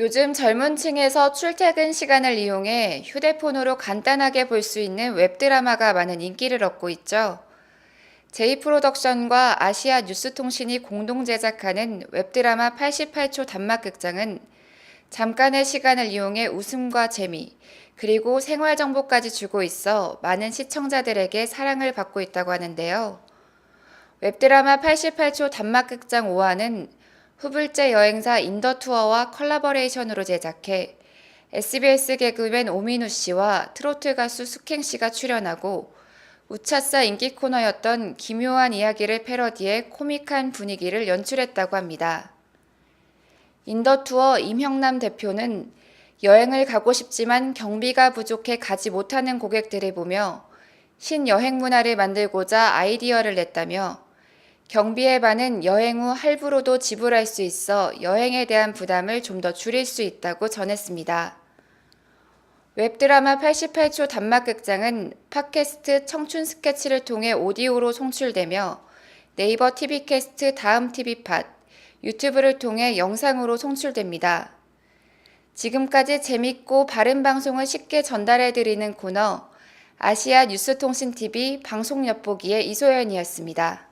요즘 젊은 층에서 출퇴근 시간을 이용해 휴대폰으로 간단하게 볼 수 있는 웹드라마가 많은 인기를 얻고 있죠. 제이프로덕션과 아시아 뉴스통신이 공동 제작하는 웹드라마 88초 단막극장은 잠깐의 시간을 이용해 웃음과 재미, 그리고 생활 정보까지 주고 있어 많은 시청자들에게 사랑을 받고 있다고 하는데요. 웹드라마 88초 단막극장 5화는 후불제 여행사 인더투어와 컬라버레이션으로 제작해 SBS 개그맨 오민우 씨와 트로트 가수 숙행 씨가 출연하고 우차싸 인기 코너였던 기묘한 이야기를 패러디해 코믹한 분위기를 연출했다고 합니다. 인더투어 임형남 대표는 여행을 가고 싶지만 경비가 부족해 가지 못하는 고객들을 보며 신여행 문화를 만들고자 아이디어를 냈다며 경비에 반은 여행 후 할부로도 지불할 수 있어 여행에 대한 부담을 좀 더 줄일 수 있다고 전했습니다. 웹드라마 88초 단막극장은 팟캐스트 청춘 스케치를 통해 오디오로 송출되며 네이버 TV캐스트 다음 TV팟, 유튜브를 통해 영상으로 송출됩니다. 지금까지 재밌고 바른 방송을 쉽게 전달해드리는 코너 아시아 뉴스통신 TV 방송 엿보기의 이소연이었습니다.